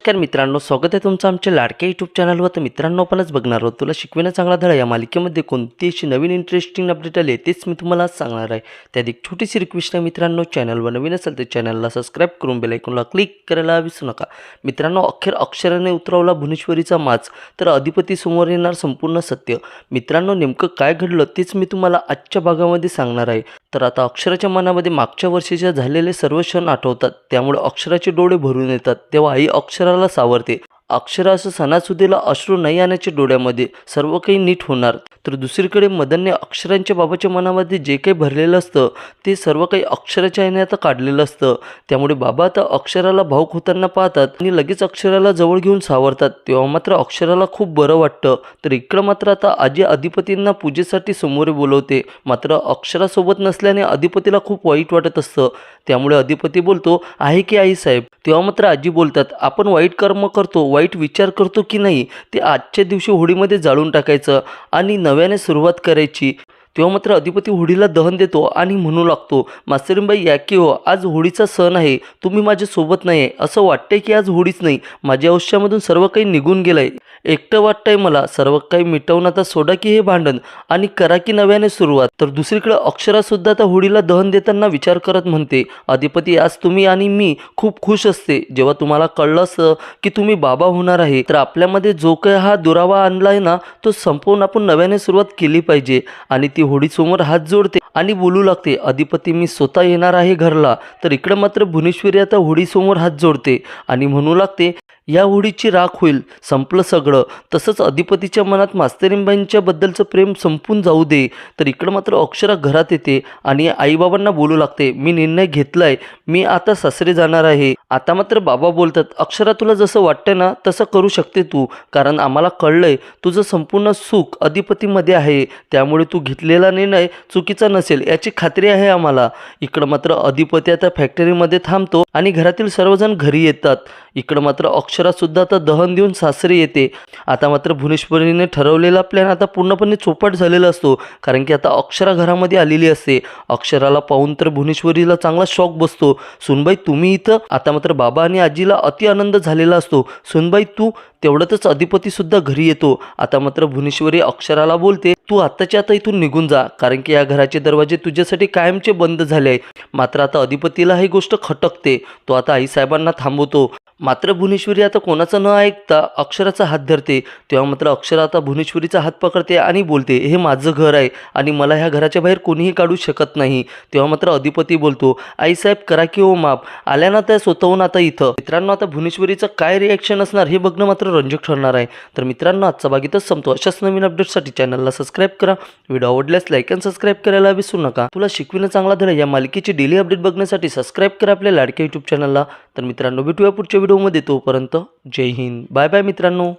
नमस्कार मित्रांनो स्वागत आहे तुमचं आमच्या लाडक्या यूट्यूब चॅनलवर तर मित्रांनो आपणच बघणार आहोत. तुला शिकविणं चांगला धडा या मालिकेमध्ये कोणती अशी नवीन इंटरेस्टिंग अपडेट आली तेच मी तुम्हाला आज सांगणार आहे. त्यात एक छोटीशी रिक्वेस्ट आहे मित्रांनो चॅनलवर नवीन असेल तर चॅनलला सबस्क्राईब करून बेलायकॉनला क्लिक करायला विसरू नका. मित्रांनो अखेर अक्षराने उतरवला भुवनेश्वरीचा माच तर अधिपती समोर येणार संपूर्ण सत्य. मित्रांनो नेमकं काय घडलं तेच मी तुम्हाला आजच्या भागामध्ये सांगणार आहे. तर आता अक्षराच्या मनामध्ये मागच्या वर्षीच्या झालेले सर्व क्षण आठवतात. त्यामुळे अक्षराचे डोळे भरून येतात तेव्हा आई अक्षराला सावरते. अक्षरा सणासुदीला अश्रू नाही आणायचे डोळ्यामध्ये. सर्व काही नीट होणार. तर दुसरीकडे मदनने अक्षरांच्या बाबाच्या मनामध्ये जे काही भरलेलं असतं ते सर्व काही अक्षराच्या आईने आता काढलेलं असतं. त्यामुळे बाबा आता अक्षराला भाऊक होताना पाहतात आणि लगेच अक्षराला जवळ घेऊन सावरतात. तेव्हा मात्र अक्षराला खूप बरं वाटतं. तर इकडं मात्र आता आजी अधिपतींना पूजेसाठी समोर बोलवते. मात्र अक्षरासोबत नसल्याने अधिपतीला खूप वाईट वाटत असतं. त्यामुळे अधिपती बोलतो आहे की आई साहेब? तेव्हा मात्र आजी बोलतात आपण वाईट कर्म करतो. वाईट वाईट विचार करतो की नाही ते आजच्या दिवशी होळीमध्ये जाळून टाकायचं आणि नव्याने सुरुवात करायची. तेव्हा मात्र अधिपती होळीला दहन देतो आणि म्हणू लागतो मास्तरींबाई या की हो आज होळीचा सण आहे तुम्ही माझ्यासोबत नाही आहे असं वाटतंय की आज होळीच नाही माझ्या आयुष्यामधून सर्व काही निघून गेलं आहे एकटं वाटतंय मला. सर्व काही मिटवून आता सोडा की हे भांडण आणि करा की नव्याने सुरुवात. तर दुसरीकडे अक्षरासुद्धा त्या होडीला दहन देताना विचार करत म्हणते अधिपती आज तुम्ही आणि मी खूप खुश असते. जेव्हा तुम्हाला कळलं असं की तुम्ही बाबा होणार आहे तर आपल्यामध्ये जो काही हा दुरावा आणलाय ना तो संपवून आपण नव्याने सुरुवात केली पाहिजे. आणि ती होडीसमोर हात जोडते आणि बोलू लागते अधिपती मी स्वतः येणार आहे घरला. तर इकडं मात्र भुवनेश्वरी आता होडीसमोर हात जोडते आणि म्हणू लागते या होळीची राख होईल. संपलं सगळं. तसंच अधिपतीच्या मनात मास्तरींबाईंच्या बद्दलचं प्रेम संपून जाऊ दे. तर इकडं मात्र अक्षरा घरात येते आणि आईबाबांना बोलू लागते मी निर्णय घेतलाय. मी आता सासरे जाणार आहे. आता मात्र बाबा बोलतात अक्षरा तुला जसं वाटतं ना तसं करू शकते तू. कारण आम्हाला कळलंय तुझं संपूर्ण सुख अधिपतीमध्ये आहे. त्यामुळे तू घेतलेला निर्णय चुकीचा नसेल याची खात्री आहे आम्हाला. इकडं मात्र अधिपती आता फॅक्टरीमध्ये थांबतो आणि घरातील सर्वजण घरी येतात. इकडं मात्र अक्षर अक्षरातसुद्धा आता दहन देऊन सासरी येते. आता मात्र भुवनेश्वरीने ठरवलेला प्लॅन आता पूर्णपणे चोपट झालेला असतो. कारण की आता अक्षरा घरामध्ये आलेली असते. अक्षराला पाहून तर भुवनेश्वरीला चांगला शॉक बसतो. सुनबाई तुम्ही इथं? आता मात्र बाबा आणि आजीला अति आनंद झालेला असतो. सुनबाई तू? तेवढ्यातच अधिपतीसुद्धा घरी येतो. आता मात्र भुवनेश्वरी अक्षराला बोलते तू आत्ताच्या आता इथून निघून जा. कारण की या घराचे दरवाजे तुझ्यासाठी कायमचे बंद झाले आहे मात्र आता अधिपतीला ही गोष्ट खटकते. तो आता आईसाहेबांना थांबवतो. मात्र भुवनेश्वरी आता कोणाचं न ऐकता अक्षराचा हात धरते तेव्हा मात्र अक्षरा आता भुवनेश्वरीचा हात पकडते आणि बोलते हे माझं घर आहे आणि मला ह्या घराच्या बाहेर कोणीही काढू शकत नाही. तेव्हा मात्र अधिपती बोलतो आईसाहेब करा की हो माप. आल्या ना त्या स्वतःहून आता इथं. मित्रांनो आता भुवनेश्वरीचं काय रिॲक्शन असणार हे बघणं मात्र रंजक ठरणार आहे. तर मित्रांनो आजचा भाग इथंच संपतो. अशाच नवीन अपडेटसाठी चॅनलला सबस्क्राईब करा. व्हिडिओ आवडल्यास लाईक अँड सबस्क्राईब करायला विसरू नका. तुला शिकविणं चांगला धडा या मालिकेची डेली अपडेट बघण्यासाठी सबस्क्राईब करा आपल्या लाडक्या यूट्यूब चॅनलला तर मित्रांनो भेटूया पुढच्या व्हिडिओमध्ये तोपर्यंत जय हिंद. बाय बाय मित्रांनो.